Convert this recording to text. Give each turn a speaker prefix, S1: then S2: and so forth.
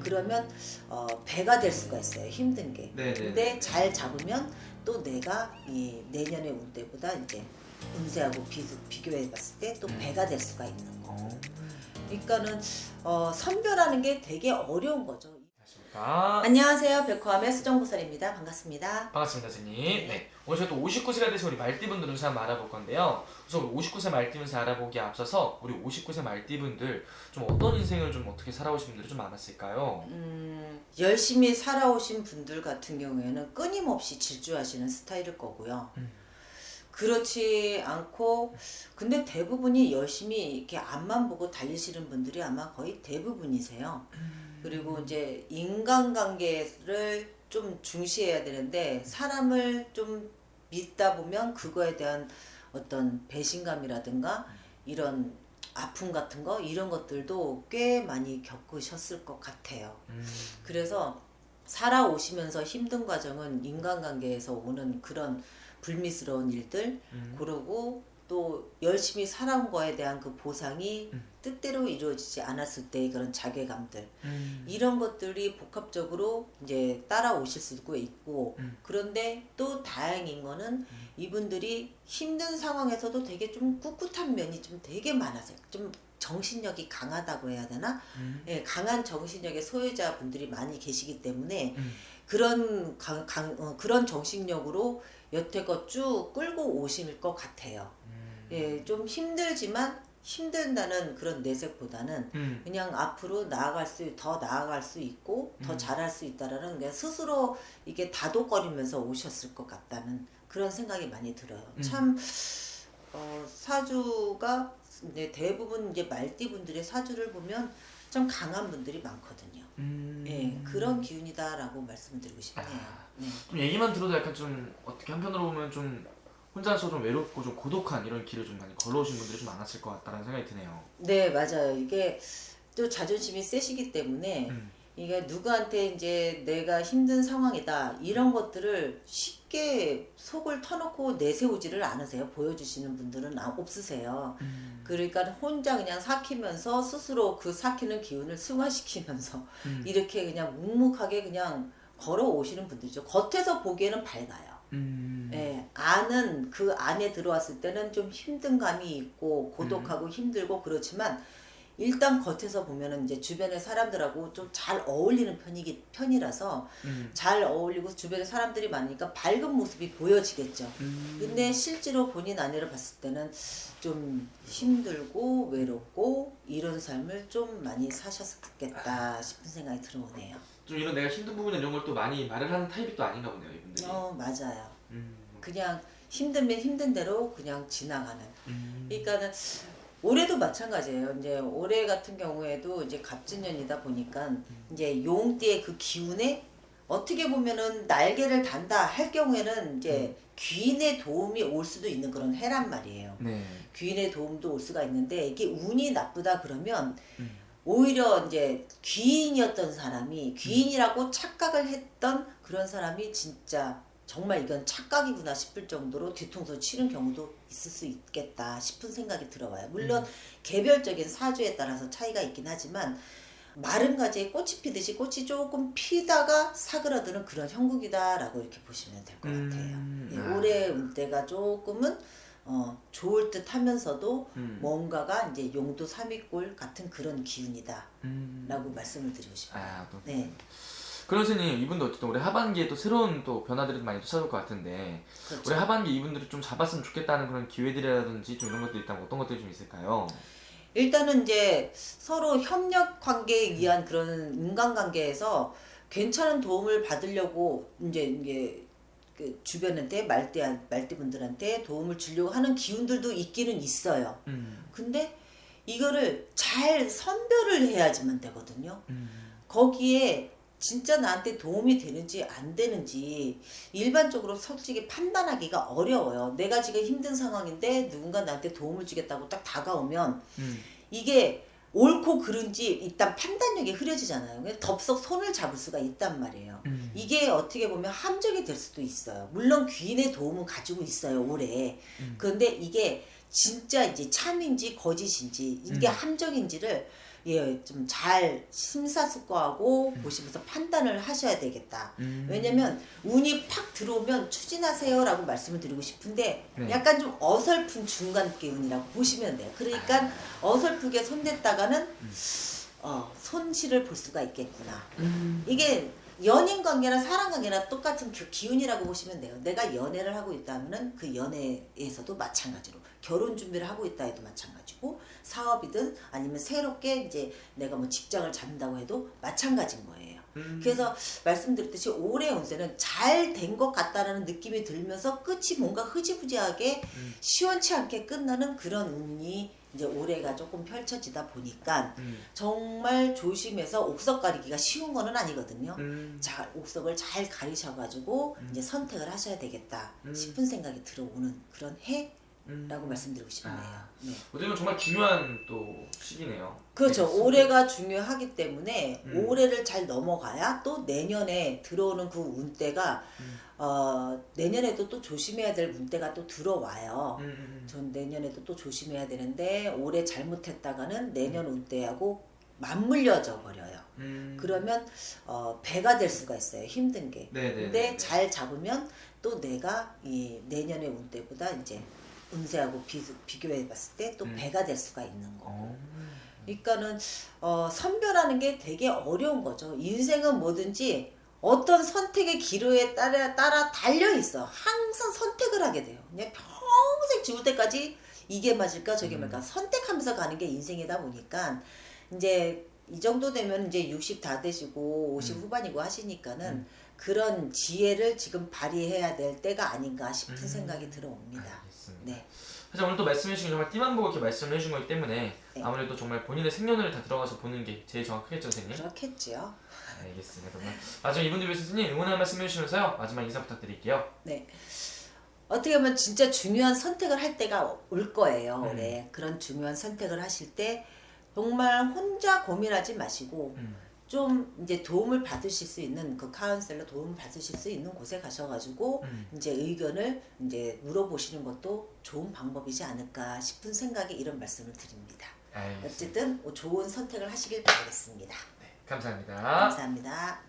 S1: 그러면 어, 배가 될 수가 있어요. 힘든 게.
S2: 네네.
S1: 근데 잘 잡으면 또 내가 이 내년의 운때보다 이제 운세하고 비, 비교해 봤을 때또
S2: 음.
S1: 배가 될 수가 있는 거.
S2: 어.
S1: 그러니까는 어, 선별하는 게 되게 어려운 거죠.
S2: 안녕하십니까.
S1: 안녕하세요. 백호함의 수정보살입니다. 반갑습니다.
S2: 반갑습니다, 선생님. 네. 오늘 저희 또 59세가 되신 우리 말띠분들 운세 한번 알아볼 건데요. 우선 우리 59세 말띠 운세 알아보기에 앞서서 우리 59세 말띠분들 좀 어떤 인생을 좀 어떻게 살아오신 분들이 좀 많았을까요?
S1: 음, 열심히 살아오신 분들 같은 경우에는 끊임없이 질주하시는 스타일일 거고요.
S2: 음.
S1: 그렇지 않고 근데 대부분이 열심히 이렇게 앞만 보고 달리시는 분들이 아마 거의 대부분이세요. 그리고 이제 인간관계를 좀 중시해야 되는데 사람을 좀 믿다 보면 그거에 대한 어떤 배신감이라든가 이런 아픔 같은 거 이런 것들도 꽤 많이 겪으셨을 것 같아요.
S2: 음.
S1: 그래서 살아오시면서 힘든 과정은 인간관계에서 오는 그런 불미스러운 일들
S2: 음.
S1: 그러고 또 열심히 살아온 거에 대한 그 보상이
S2: 음.
S1: 뜻대로 이루어지지 않았을 때의 그런 자괴감들
S2: 음.
S1: 이런 것들이 복합적으로 이제 따라오실 수도 있고
S2: 음.
S1: 그런데 또 다행인 거는 이분들이 힘든 상황에서도 되게 좀 꿋꿋한 면이 좀 되게 많아서요. 좀 정신력이 강하다고 해야 되나?
S2: 음.
S1: 예, 강한 정신력의 소유자분들이 많이 계시기 때문에
S2: 음.
S1: 그런 강, 강- 어, 그런 정신력으로 여태껏 쭉 끌고 오실 것 같아요.
S2: 음.
S1: 예, 좀 힘들지만 힘든다는 그런 내색보다는
S2: 음.
S1: 그냥 앞으로 나아갈 수, 더 나아갈 수 있고 더
S2: 음.
S1: 잘할 수 있다라는 그냥 스스로 이게 다독거리면서 오셨을 것 같다는 그런 생각이 많이 들어요.
S2: 음.
S1: 참 어, 사주가 이제 대부분 이제 말띠 분들의 사주를 보면 좀 강한 분들이 많거든요.
S2: 음.
S1: 예, 그런 기운이다라고 말씀을 드리고 싶네요.
S2: 아.
S1: 네.
S2: 좀 얘기만 들어도 약간 좀 어떻게 한편으로 보면 좀 혼자서 좀 외롭고 좀 고독한 이런 길을 좀 많이 걸어오신 분들이 좀 많았을 것 같다는 생각이 드네요.
S1: 네, 맞아요. 이게 또 자존심이 세시기 때문에
S2: 음.
S1: 이게 누구한테 이제 내가 힘든 상황이다 이런 것들을 쉽 게 속을 터놓고 내세우지를 않으세요. 보여주시는 분들은 아- 없으세요.
S2: 음.
S1: 그러니까 혼자 그냥 삭히면서 스스로 그 삭히는 기운을 승화시키면서
S2: 음.
S1: 이렇게 그냥 묵묵하게 그냥 걸어오시는 분들이죠. 겉에서 보기에는 밝아요.
S2: 음.
S1: 예, 안은 그 안에 들어왔을 때는 좀 힘든 감이 있고 고독하고 힘들고 그렇지만 일단 겉에서 보면은 이제 주변의 사람들하고 좀 잘 어울리는 편이기 편이라서
S2: 음.
S1: 잘 어울리고 주변에 사람들이 많으니까 밝은 모습이 보여지겠죠.
S2: 음.
S1: 근데 실제로 본인 안에를 봤을 때는 좀 힘들고 외롭고 이런 삶을 좀 많이 사셨겠다 싶은 생각이 들어오네요.
S2: 좀 이런 내가 힘든 부분 이런 걸 또 많이 말을 하는 타입이 또 아닌가 보네요 이분들이.
S1: 어 맞아요.
S2: 음.
S1: 그냥 힘들면 힘든 대로 그냥 지나가는.
S2: 음.
S1: 그러니까는 올해도 마찬가지예요. 이제 올해 같은 경우에도 이제 갑진년이다 보니까 이제 용띠의 그 기운에 어떻게 보면은 날개를 단다 할 경우에는 이제 귀인의 도움이 올 수도 있는 그런 해란 말이에요.
S2: 네.
S1: 귀인의 도움도 올 수가 있는데 이게 운이 나쁘다 그러면
S2: 음.
S1: 오히려 이제 귀인이었던 사람이 귀인이라고 착각을 했던 그런 사람이 진짜 정말 이건 착각이구나 싶을 정도로 뒤통수 치는 경우도 있을 수 있겠다 싶은 생각이 들어와요. 물론 개별적인 사주에 따라서 차이가 있긴 하지만 마른 가지에 꽃이 피듯이 꽃이 조금 피다가 사그라드는 그런 형국이다라고 이렇게 보시면 될것
S2: 음,
S1: 같아요. 예,
S2: 아.
S1: 올해 운때가 조금은 어, 좋을 듯 하면서도
S2: 음.
S1: 뭔가가 이제 용도 삼위골 같은 그런 기운이다라고
S2: 음.
S1: 말씀을 드리고 싶어요.
S2: 아, 또.
S1: 네,
S2: 선생님 이분도 어쨌든 올해 하반기에 또 새로운 또 변화들이 많이 찾아올 것 같은데
S1: 그렇죠.
S2: 올해 하반기 이분들이 좀 잡았으면 좋겠다는 그런 기회들이라든지 좀 이런 것들이 있다면 어떤 것들이 좀 있을까요?
S1: 일단은 이제 서로 협력 관계에 의한 그런 인간관계에서 괜찮은 도움을 받으려고 이제 이게 그 주변한테 말대 말대분들한테 도움을 주려고 하는 기운들도 있기는 있어요.
S2: 음.
S1: 근데 이거를 잘 선별을 해야지만 되거든요.
S2: 음.
S1: 거기에 진짜 나한테 도움이 되는지 안 되는지 일반적으로 솔직히 판단하기가 어려워요. 내가 지금 힘든 상황인데 누군가 나한테 도움을 주겠다고 딱 다가오면
S2: 음.
S1: 이게 옳고 그른지 일단 판단력이 흐려지잖아요. 덥석 손을 잡을 수가 있단 말이에요.
S2: 음.
S1: 이게 어떻게 보면 함정이 될 수도 있어요. 물론 귀인의 도움은 가지고 있어요, 올해.
S2: 음.
S1: 그런데 이게 진짜 이제 참인지 거짓인지 이게
S2: 음.
S1: 함정인지를 예, 좀 잘 심사숙고하고
S2: 음.
S1: 보시면서 판단을 하셔야 되겠다.
S2: 음.
S1: 왜냐면 운이 팍 들어오면 추진하세요라고 말씀을 드리고 싶은데
S2: 네.
S1: 약간 좀 어설픈 중간 기운이라고 보시면 돼요. 그러니까 어설프게 손댔다가는
S2: 음.
S1: 어, 손실을 볼 수가 있겠구나.
S2: 음.
S1: 이게 연인 관계나 사람 관계나 똑같은 그 기운이라고 보시면 돼요. 내가 연애를 하고 있다면은 그 연애에서도 마찬가지로 결혼 준비를 하고 있다 해도 마찬가지고 사업이든 아니면 새롭게 이제 내가 뭐 직장을 잡는다고 해도 마찬가지인 거예요.
S2: 음.
S1: 그래서 말씀드렸듯이 올해 운세는 잘 된 것 같다라는 느낌이 들면서 끝이 뭔가 흐지부지하게
S2: 음.
S1: 시원치 않게 끝나는 그런 운이 이제 올해가 조금 펼쳐지다 보니까
S2: 음.
S1: 정말 조심해서 옥석 가리기가 쉬운 거는 아니거든요.
S2: 음.
S1: 잘 옥석을 잘 가리셔가지고 이제 선택을 하셔야 되겠다
S2: 음.
S1: 싶은 생각이 들어오는 그런 해 라고
S2: 음.
S1: 말씀드리고 싶네요.
S2: 아.
S1: 네.
S2: 어떻게 보면 정말 중요한 또 시기네요.
S1: 그렇죠.
S2: 알겠습니다.
S1: 올해가 중요하기 때문에
S2: 음.
S1: 올해를 잘 넘어가야 또 내년에 들어오는 그 운대가
S2: 음.
S1: 어, 내년에도 또 조심해야 될 운대가 또 들어와요.
S2: 음, 음,
S1: 전 내년에도 또 조심해야 되는데 올해 잘못했다가는 내년 운대하고 맞물려져 버려요.
S2: 음.
S1: 그러면 어, 배가 될 수가 있어요. 힘든 게.
S2: 네네.
S1: 근데 잘 잡으면 또 내가 이 내년의 운 때보다 이제 운세하고 비, 비교해 봤을 때 또
S2: 음.
S1: 배가 될 수가 있는 거고.
S2: 어.
S1: 그러니까는 어, 선별하는 게 되게 어려운 거죠. 인생은 뭐든지 어떤 선택의 기로에 따라 따라 달려 있어. 항상 선택을 하게 돼요. 그냥 평생 죽을 때까지 이게 맞을까 저게
S2: 음.
S1: 맞을까 선택하면서 가는 게 인생이다 보니까 이제 이 정도 되면 이제 60 다 되시고 50
S2: 음.
S1: 후반이고 하시니까는
S2: 음.
S1: 그런 지혜를 지금 발휘해야 될 때가 아닌가 싶은
S2: 음.
S1: 생각이 들어옵니다.
S2: 알겠습니다.
S1: 네.
S2: 사실 오늘 또 말씀해 주신 정말 띠만 보고 이렇게 말씀을 해주신 거기 때문에
S1: 네.
S2: 아무래도 정말 본인의 생년을 다 들어가서 보는 게 제일 정확하겠죠, 선생님?
S1: 그렇겠지요.
S2: 알겠습니다. 정말 마지막 이분들 위해서 선생님 응원 한 말씀 해주시면서요. 마지막 인사 부탁드릴게요.
S1: 네. 어떻게 보면 진짜 중요한 선택을 할 때가 올 거예요.
S2: 음.
S1: 올해. 그런 중요한 선택을 하실 때 정말 혼자 고민하지 마시고
S2: 음.
S1: 좀 이제 도움을 받으실 수 있는 그 카운셀러 도움을 받으실 수 있는 곳에 가셔가지고
S2: 음.
S1: 이제 의견을 이제 물어보시는 것도 좋은 방법이지 않을까 싶은 생각에 이런 말씀을 드립니다.
S2: 알겠습니다.
S1: 어쨌든 좋은 선택을 하시길 바라겠습니다.
S2: 감사합니다.
S1: 감사합니다.